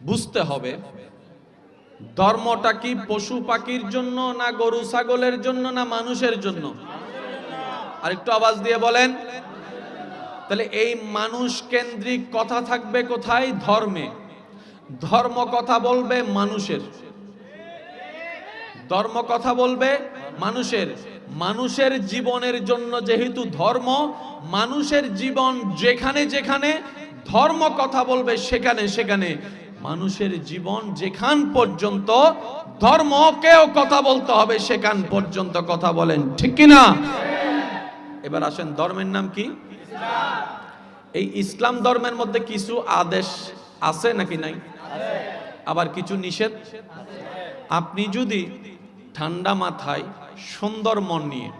বুঝতে হবে, ধর্মটা কি পশু পাখির জন্য না গরু ছাগলের জন্য না মানুষের জন্য? আর একটু আওয়াজ দিয়ে বলেন। তাহলে এই মানুষ কেন্দ্রিক কথা থাকবে কোথায়? ধর্মে। ধর্ম কথা বলবে মানুষের। ধর্ম কথা বলবে মানুষের। মানুষের জীবনের জন্য যেহেতু ধর্ম, মানুষের জীবন যেখানে যেখানে ধর্ম কথা বলবে সেখানে সেখানে মানুষের জীবন যেখান পর্যন্ত ধর্মকেও কথা বলতে হবে, সেখান পর্যন্ত কথা বলেন, ঠিক কি না? এবার আসেন, ধর্মের নাম কি? এই ইসলাম ধর্মের মধ্যে কিছু আদেশ আছে নাকি নাই? আবার কিছু নিষেধ? আপনি যদি ঠান্ডা মাথায় সুন্দর মন নিয়ে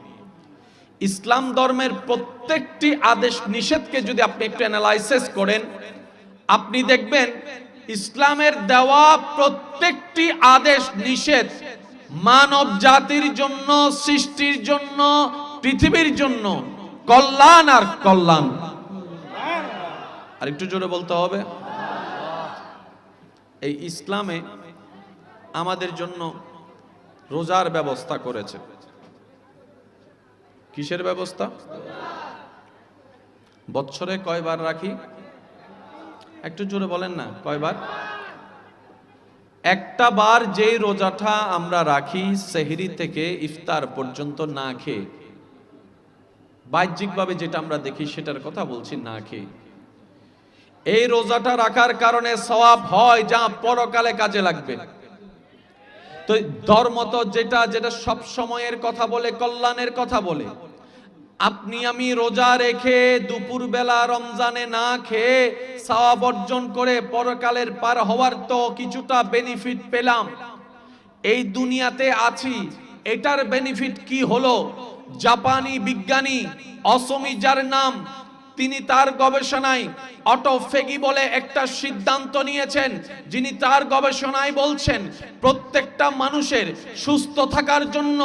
ইসলাম ধর্মের প্রত্যেকটি আদেশ, নিষেধকে যদি আপনি একটু অ্যানালাইসিস করেন, আপনি দেখবেন ইসলামের দেওয়া প্রত্যেকটি আদেশ নিষেধ। মানব জাতির জন্য, সৃষ্টির জন্য, পৃথিবীর জন্য, কল্যাণ আর কল্যাণ। আর একটু জোরে বলতে হবে। এই ইসলামে আমাদের জন্য রোজার ব্যবস্থা করেছে। কিসের ব্যবস্থা? বছরে কয়বার রাখি? একটু জোরে বলেন না, কয়বার? একটা বার যেই রোজাটা আমরা রাখি সেহরি থেকে ইফতার পর্যন্ত না খেয়ে, বাহ্যিকভাবে যেটা আমরা দেখি সেটার কথা বলছি না খেয়ে। এই রোজাটা রাখার কারণে সওয়াব হয় যা পরকালে কাজে লাগবে। তো ধর্ম তো যেটা যেটা সব সময়ের কথা বলে, কল্যাণের কথা বলে। আপনি আমি রোজা রেখে দুপুর বেলা রমজানে না খেয়ে সাওয়াব অর্জন করে পরকালের পার হওয়ার তো কিছুটা বেনিফিট পেলাম। এই দুনিয়াতে আছি, এটার বেনিফিট কি হলো? জাপানি বিজ্ঞানী অসমী যার নাম তিনি তার গবেষণায় অটোফেগি বলে একটা সিদ্ধান্ত নিয়েছেন। যিনি তার গবেষণায় বলছেন, প্রত্যেকটা মানুষের সুস্থ থাকার জন্য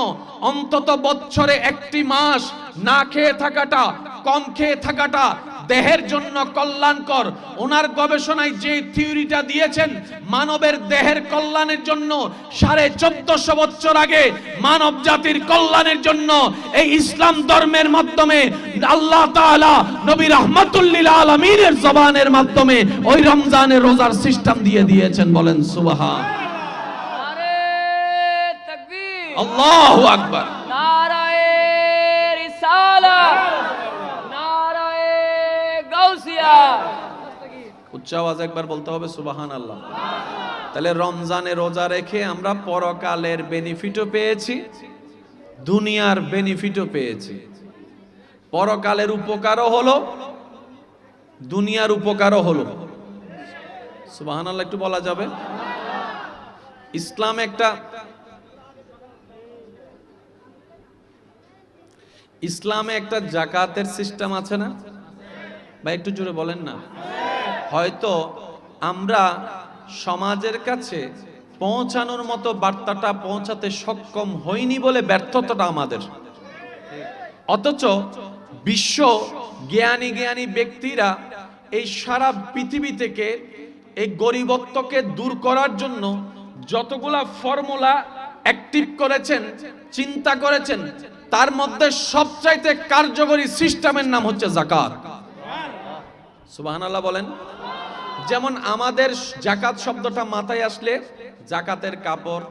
অন্তত বছরে একটি মাস না খেয়ে থাকাটা, কম খেয়ে থাকাটা দেহের জন্য কল্যাণকর। ওনার গবেষণায় যে থিওরিটা দিয়েছেন মানবের দেহের কল্যাণের জন্য সাড়ে চোদ্দশো বছর আগে মানব জাতির কল্যাণের জন্য এই ইসলাম ধর্মের মাধ্যমে আল্লাহ তাআলা নবী রহমাতুল্লিল আলমিনের জবানের মাধ্যমে ওই রমজানের রোজার সিস্টেম দিয়ে দিয়েছেন। বলেন নারে তাকবীর। আকবার। উচ্চ আওয়াজ একবার বলতে হবে সুবাহান আল্লাহ তাহলে রমজানে রোজা রেখে আমরা পরকালের বেনিফিটও পেয়েছি, দুনিয়ার বেনিফিটও পেয়েছি। পরকালের উপকারও হলো, দুনিয়ার উপকারও হলো। সুবাহান আল্লাহ একটু বলা যাবে? ইসলাম একটা, ইসলামে একটা জাকাতের সিস্টেম আছে না? বা একটু জোরে বলেন না। হয়তো আমরা সমাজের কাছে পৌঁছানোর মতো বার্তাটা পৌঁছাতে সক্ষম হইনি বলে ব্যর্থতাটা আমাদের। অথচ বিশ্ব জ্ঞানী জ্ঞানী ব্যক্তিরা এই সারা পৃথিবী থেকে এই গরিবত্বকে দূর করার জন্য যতগুলা ফর্মুলা অ্যাক্টিভ করেছেন, চিন্তা করেছেন, তার মধ্যে সবচাইতে কার্যকরী সিস্টেমের নাম হচ্ছে জাকাত। সুবহানাল্লাহ বলেন, যেমন আমাদের জাকাত শব্দটা মাথায় আসলে জাকাতের কাপড়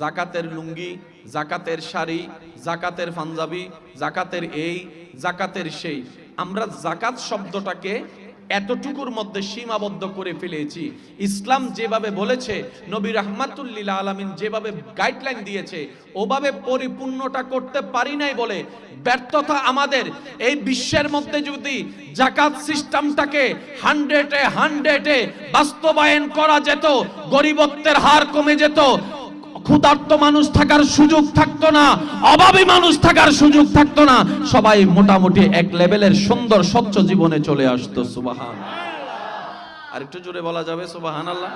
জাকাতের লুঙ্গি জাকাতের শাড়ি জাকাতের পাঞ্জাবি জাকাতের এই জাকাতের সেই। আমরা জাকাত শব্দটাকে এতটুকুর মধ্যে সীমাবদ্ধ করে ফেলেছি। ইসলাম যেভাবে বলেছে, নবী রহমাতুল্লিল আলমিন যেভাবে গাইডলাইন দিয়েছে, ওভাবে পরিপূর্ণটা করতে পারি নাই বলে ব্যর্থতা আমাদের। এই বিশ্বের মধ্যে যদি জাকাত সিস্টেমটাকে হান্ড্রেডে হান্ড্রেডে বাস্তবায়ন করা যেত, গরিবত্বের হার কমে যেত ক্ষুধার্ত মানুষ থাকার সুযোগ থাকতো না, অভাবী মানুষ থাকার সুযোগ থাকতো না, সবাই মোটামুটি এক লেভেলের সুন্দর, স্বচ্ছ জীবনে চলে আসতো সুবাহান আর একটু জোরে বলা যাবে সুবাহান আল্লাহ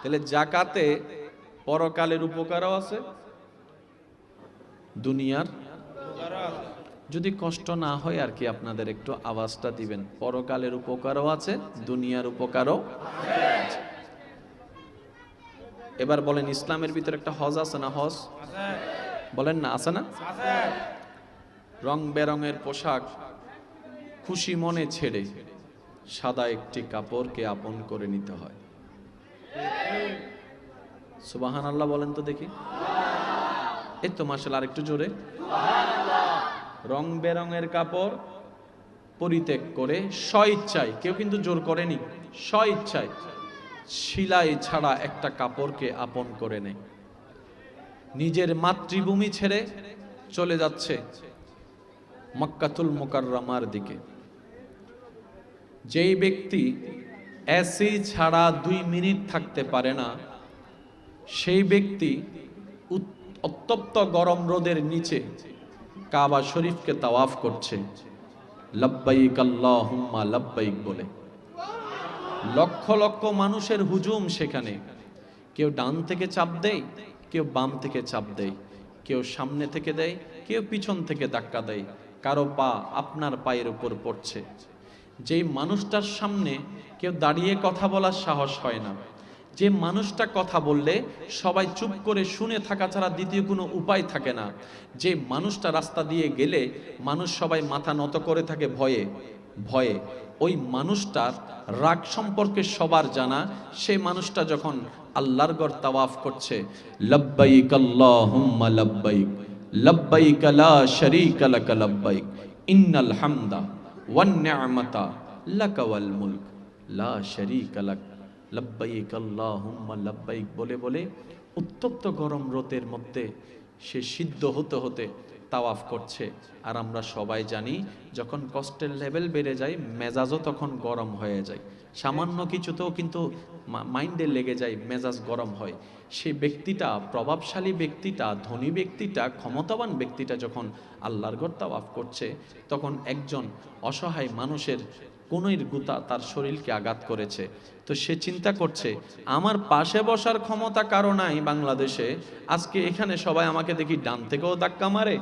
তাহলে জাকাতে পরকালের উপকারও আছে, দুনিয়ার যদি কষ্ট না হয় আর কি আপনাদের একটু আওয়াজটা দিবেন, পরকালের উপকারও আছে, দুনিয়ার উপকারও আছে। এবার বলেন ইসলামের ভিতরে একটা হজ আছে না হজ? বলেন না, আছে না? রং বেরঙের পোশাক খুশি মনে ছেড়ে সাদা একটি কাপড়কে আপন করে নিতে হয়। সুবাহান আল্লাহ বলেন তো দেখি। এই তো মাসাল আর একটু জোরে। রং বেরঙের কাপড় পরিত্যাগ করে স্বইচ্ছায়, কেউ কিন্তু জোর করেনি, স্বইচ্ছায়। শিলাই ছাড়া একটা কাপড়কে আপন করে নেয় নিজের মাতৃভূমি ছেড়ে চলে যাচ্ছে মক্কাতুল মোকাররমার দিকে। যেই ব্যক্তি এসি ছাড়া দুই মিনিট থাকতে পারে না, সেই ব্যক্তি উত্তপ্ত গরম রোদের নিচে কাবা শরীফকে তাওয়াফ করছে। লব্বাইক আল্লাহুম্মা লব্বাইক বলে। লক্ষ লক্ষ মানুষের হুজুম সেখানে। কেউ ডান থেকে চাপ দেয়, কেউ বাম থেকে চাপ দেয়, কেউ সামনে থেকে দেয়, কেউ পিছন থেকে ধাক্কা দেয়, কারও পা আপনার পায়ের উপর পড়ছে। যেই মানুষটার সামনে কেউ দাঁড়িয়ে কথা বলার সাহস হয় না, যে মানুষটা কথা বললে সবাই চুপ করে শুনে থাকা ছাড়া দ্বিতীয় কোনো উপায় থাকে না। যে মানুষটা রাস্তা দিয়ে গেলে মানুষ সবাই মাথা নত করে থাকে ভয়ে। ভয়ে ওই মানুষটার রাগ সম্পর্কে সবার জানা, সেই মানুষটা যখন আল্লাহর গড় তাওয়াফ করছে, লব্বাইক আল্লাহুম্মা লব্বাইক লব্বাইক লা শারীকা লাক লব্বাইক, ইন্নাল হামদা ওয়ান নি'মাতা লাকা ওয়াল মুলক, লা শারীকা লাক, লব্বাইক আল্লাহুম্মা লব্বাইক বলে বলে উত্তপ্ত গরম রোদের মধ্যে সে সিদ্ধ হতে হতে তাওয়াফ করছে। আর আমরা সবাই জানি, যখন কষ্টের লেভেল বেড়ে যায়, মেজাজও তখন গরম হয়ে যায়। সামান্য কিছুতেও কিন্তু মাইন্ডে লেগে যায়, মেজাজ গরম হয়। সেই ব্যক্তিটা, প্রভাবশালী ব্যক্তিটা, ধনী ব্যক্তিটা, ক্ষমতাবান ব্যক্তিটা যখন আল্লাহর ঘর তাওয়াফ করছে, তখন একজন অসহায় মানুষের কোনইর গুতা তার শরীরকে আঘাত করেছে। তো সে চিন্তা করছে, আমার পাশে বসার ক্ষমতা কারও নাই বাংলাদেশে। আজকে এখানে সবাই আমাকে দেখি ডান থেকেও ধাক্কা মারে,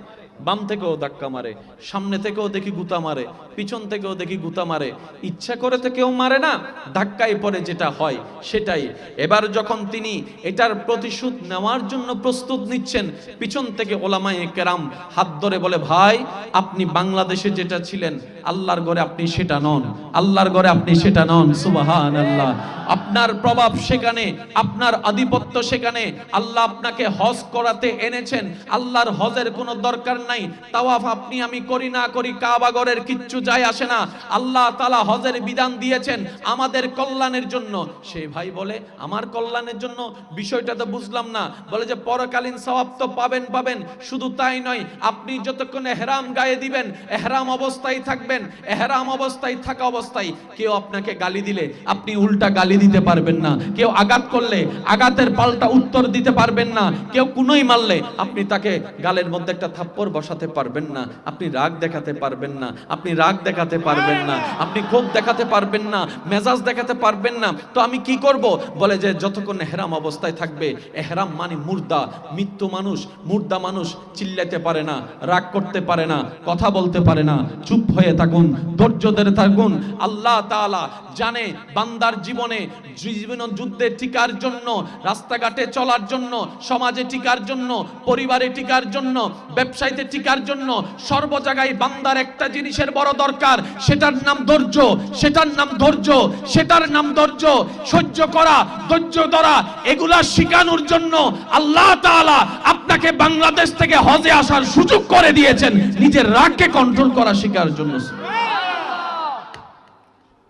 বাম থেকেও ধাক্কা মারে, সামনে থেকেও দেখি গুতা মারে, পিছন থেকেও দেখি গুতা মারে। ইচ্ছা করে তো কেউ মারে না, ধাক্কায় পরে যেটা হয় সেটাই। এবার যখন তিনি এটার প্রতিশোধ নেওয়ার জন্য প্রস্তুত নিচ্ছেন, পিছন থেকে ওলামায়ে কেরাম হাত ধরে বলে, ভাই, আপনি বাংলাদেশে যেটা ছিলেন, আল্লাহর ঘরে আপনি সেটা নন, আল্লাহর ঘরে আপনি সেটা নন। সুবাহান আল্লাহ আপনার প্রভাব সেখানে, আপনার আধিপত্য সেখানে। আল্লাহ আপনাকে হজ করাতে এনেছেন। আল্লাহর হজের কোনো দরকার নাই। তাওয়াফ আপনি আমি করি না করি কাবাগরের কিচ্ছু যায় আসে না। আল্লাহ তালা হজের বিধান দিয়েছেন আমাদের কল্যাণের জন্য। সেই ভাই বলে, আমার কল্যাণের জন্য? বিষয়টা তো বুঝলাম না। বলে যে, পরকালীন স্বভাব তো পাবেন পাবেন। শুধু তাই নয়, আপনি যতক্ষণ এহরাম গায়ে দিবেন, এহরাম অবস্থায় থাকবেন, এহরাম অবস্থায় থাকা অবস্থায় কেউ আপনাকে গালি দিলে। আপনি উল্টা গালি দিতে পারবেন না। কেউ আঘাত করলে আঘাতের পাল্টা উত্তর দিতে পারবেন না। কেউ কুনোই মারলে আপনি তাকে গালের মধ্যে একটা থাপ্পড় বসাতে পারবেন না। আপনি রাগ দেখাতে পারবেন না। আপনি রাগ দেখাতে পারবেন না। আপনি ক্ষোভ দেখাতে পারবেন না। মেজাজ দেখাতে পারবেন না। তো আমি কি করব? বলে যে যতক্ষণ এহরাম অবস্থায় থাকবে, এহরাম মানে মুর্দা। মৃত্যু মানুষ, মুর্দা মানুষ চিল্লাতে পারে না, রাগ করতে পারে না, কথা বলতে পারে না। চুপ হয়ে থাকুন ধৈর্য ধরে থাকুন। আল্লাহ তাআলা জানে বান্দার জীবনে জীবন যুদ্ধে টিকার জন্য, রাস্তাঘাটে চলার জন্য, সমাজে টিকার জন্য, পরিবারে টিকার জন্য, ব্যবসায়ীতে টিকার জন্য সর্ব জায়গায় বান্দার একটা জিনিসের বড় দরকার, সেটার নাম ধৈর্য, সেটার নাম ধৈর্য, সেটার নাম ধৈর্য, সহ্য করা, ধৈর্য ধরা, এগুলা শিখানোর জন্য আল্লাহ তাআলা আপনাকে বাংলাদেশ থেকে হজে আসার সুযোগ করে দিয়েছেন, নিজের রাগকে কন্ট্রোল করা শেখার জন্য।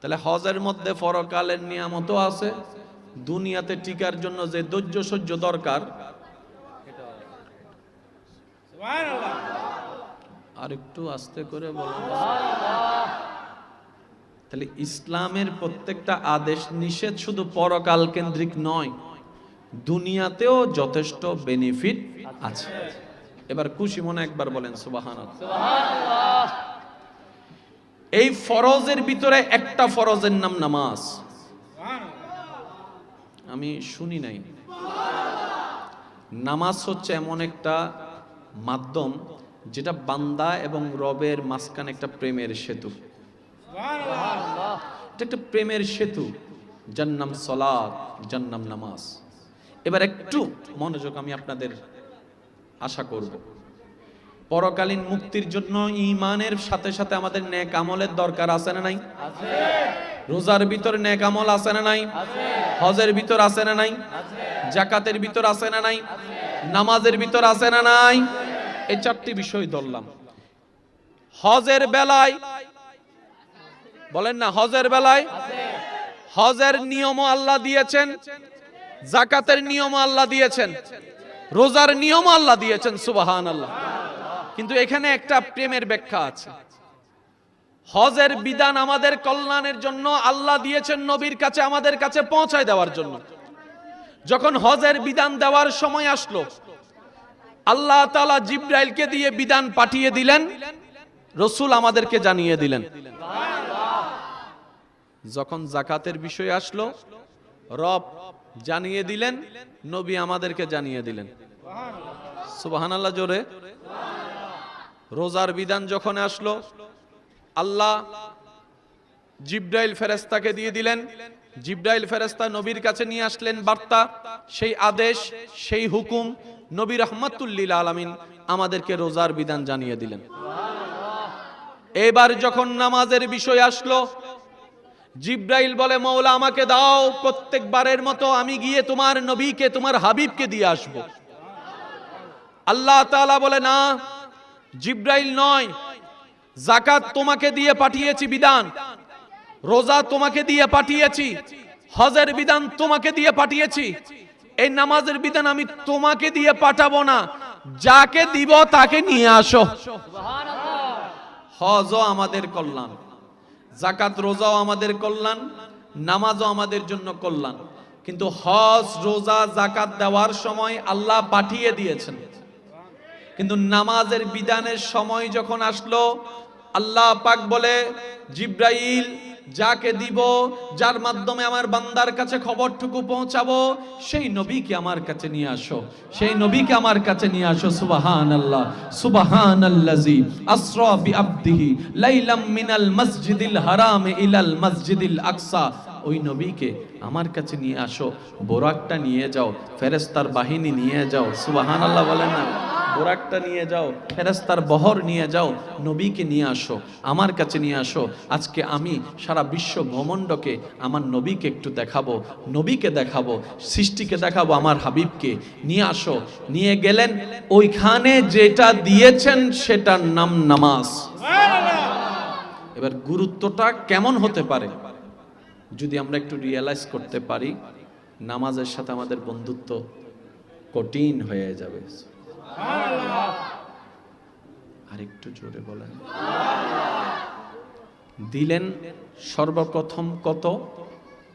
তাহলে হজের মধ্যে পরকালের নিয়ামত আছে দুনিয়াতে টিকার জন্য যে ধৈর্য সহ্য দরকার। আর একটু আস্তে করে বলুন। তাহলে ইসলামের প্রত্যেকটা আদেশ নিষেধ শুধু পরকাল কেন্দ্রিক নয় দুনিয়াতেও যথেষ্ট বেনিফিট আছে। এবার খুশি মনে একবার বলেন সুবাহান এই ফরজের ভিতরে একটা ফরজের নাম নামাজ। আমি শুনি নাই। নামাজ হচ্ছে এমন একটা মাধ্যম যেটা বান্দা এবং রবের মাঝখানে একটা প্রেমের সেতু। এটা একটা প্রেমের সেতু। যার নাম সলাদ যার নাম নামাজ। এবার একটু মনোযোগ আমি আপনাদের আশা করব। পরকালীন মুক্তির জন্য ইমানের সাথে সাথে আমাদের নেক আমলের দরকার আছে না নাই? রোজার ভিতর নেক আমল আছে না নাই? হজের ভিতর আছে না নাই? জাকাতের ভিতর আছে না নাই? নামাজের ভিতর আছে না নাই? এই চারটি বিষয় ধরলাম। হজের বেলায়, বলেন না, হজের বেলায় হজের নিয়মও আল্লাহ দিয়েছেন, জাকাতের নিয়মও আল্লাহ দিয়েছেন, রোজার নিয়মও আল্লাহ দিয়েছেন সুবাহান আল্লাহ কিন্তু এখানে একটা প্রেমের ব্যাখ্যা আছে। হজের বিধান আমাদের কল্যাণের জন্য আল্লাহ দিয়েছেন নবীর কাছে আমাদের কাছে পৌঁছায় দেওয়ার জন্য। যখন হজের বিধান দেওয়ার সময় আসলো, আল্লাহ তালা জিব্রাইলকে দিয়ে বিধান পাঠিয়ে দিলেন, রসুল আমাদেরকে জানিয়ে দিলেন। যখন জাকাতের বিষয় আসলো, রব জানিয়ে দিলেন, নবী আমাদেরকে জানিয়ে দিলেন। সুবাহান আল্লাহ জোরে। রোজার বিধান যখন আসলো, আল্লাহ জিব্রাইল ফেরেস্তাকে দিয়ে দিলেন। জিব্রাইল ফেরেস্তা নবীর কাছে নিয়ে আসলেন বার্তা, সেই আদেশ, সেই হুকুম নবী রহমতুল্লিল আলামিন আমাদেরকে রোজার বিধান জানিয়ে দিলেন। এবার যখন নামাজের বিষয় আসলো, জিব্রাইল বলে মৌলা আমাকে দাও, প্রত্যেকবারের মতো আমি গিয়ে তোমার নবীকে, তোমার হাবিবকে দিয়ে আসব। আল্লাহ বলে, না জিব্রাইল নয়। জাকাত তোমাকে দিয়ে পাঠিয়েছি বিধান। রোজা তোমাকে দিয়ে পাঠিয়েছি। হজের বিধান তোমাকে দিয়ে পাঠিয়েছি। এই নামাজের বিধান আমি তোমাকে দিয়ে পাঠাবো না। যাকে দিব তাকে নিয়ে আসো। হজও আমাদের কল্যাণ। জাকাত রোজাও আমাদের কল্যাণ। নামাজও আমাদের জন্য কল্যাণ। কিন্তু হজ, রোজা জাকাত দেওয়ার সময় আল্লাহ পাঠিয়ে দিয়েছেন। কিন্তু নামাজের বিধানের সময় যখন আসলো, আল্লাহ পাক বলে, জিব্রাইল, যাকে দিব, যার মাধ্যমে আমার বান্দার কাছে খবরটুকু পৌঁছাবো, সেই নবীকে আমার কাছে নিয়ে আসো। সেই নবীকে আমার কাছে নিয়ে আসো সুবাহান আল্লাহ সুবাহান আল্লাজি আসরা বি আবদিহি, লাইলাম মিনাল মসজিদিল হারাম ইলাল মসজিদিল আকসা। ওই নবীকে আমার কাছে নিয়ে আসো, বোরাকটা নিয়ে যাও ফেরেস্তার বাহিনী নিয়ে যাও সুবাহান আল্লাহ বলেন না। বোরাকটা নিয়ে যাও ফেরেস্তার বহর নিয়ে যাও, নবীকে নিয়ে আসো, আমার কাছে নিয়ে আসো। আজকে আমি সারা বিশ্ব ভ্রমণ্ডকে আমার নবীকে একটু দেখাবো, নবীকে দেখাবো, সৃষ্টিকে দেখাবো, আমার হাবিবকে নিয়ে আসো। নিয়ে গেলেন, ওইখানে যেটা দিয়েছেন সেটার নাম নামাজ। এবার গুরুত্বটা কেমন হতে পারে? যদি আমরা একটু রিয়েলাইজ করতে পারি, নামাজের সাথে আমাদের বন্ধুত্ব কঠিন হয়ে যাবে। আর একটু জোরে বলেন। দিলেন সর্বপ্রথম কত?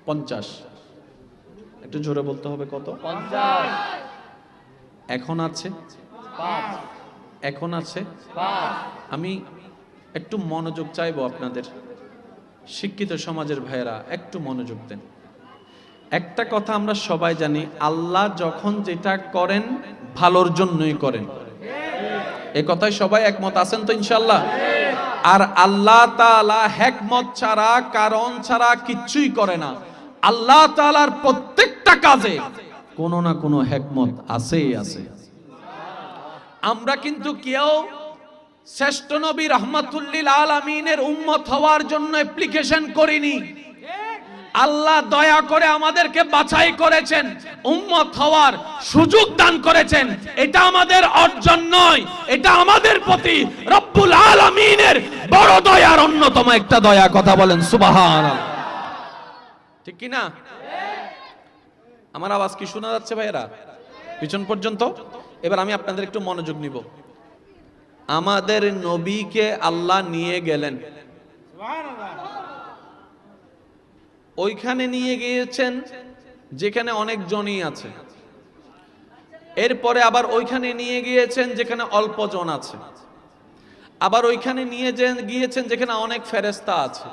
পঞ্চাশ। একটু জোরে বলতে হবে কত? এখন আছে? এখন আছে? আমি একটু মনোযোগ চাইব আপনাদের। শিক্ষিত সমাজের ভাইয়েরা, একটু মনোযোগ দেন। একটা কথা আমরা সবাই জানি, আল্লাহ যখন যেটা করেন, ভালোর জন্যই করেন। এ কথায় সবাই একমত আছেন তো ইনশাল্লাহ আর আল্লাহ তাআলা হেকমত ছাড়া, কারণ ছাড়া কিচ্ছুই করে না। আল্লাহ তাআলার প্রত্যেকটা কাজে কোনো না কোনো হেকমত আছেই আছে। আমরা কিন্তু কেউ শ্রেষ্ঠ নবী রহমাতুল্লিল আলমিনের উম্মত হওয়ার জন্য অ্যাপ্লিকেশন করিনি। আল্লাহ দয়া করে আমাদেরকে বাছাই করেছেন, উম্মত হওয়ার সুযোগ দান করেছেন। এটা আমাদের অর্জন নয়, এটা আমাদের প্রতি রব্বুল আলামিনের বড় দয়ার অন্যতম একটা দয়া। কথা বলেন সুবাহান ঠিক কি না আমার আওয়াজ কি শোনা যাচ্ছে ভাইয়েরা? পিছন পর্যন্ত? এবার আমি আপনাদের একটু মনোযোগ নিব। আমাদের নবীকে আল্লাহ নিয়ে গেলেন। ওইখানে নিয়ে গিয়েছেন যেখানে অনেক জনই আছে। এরপরে আবার ওইখানে নিয়ে গিয়েছেন যেখানে অল্প জন আছে। আবার ওইখানে নিয়ে গিয়েছেন যেখানে অনেক ফেরেস্তা আছে।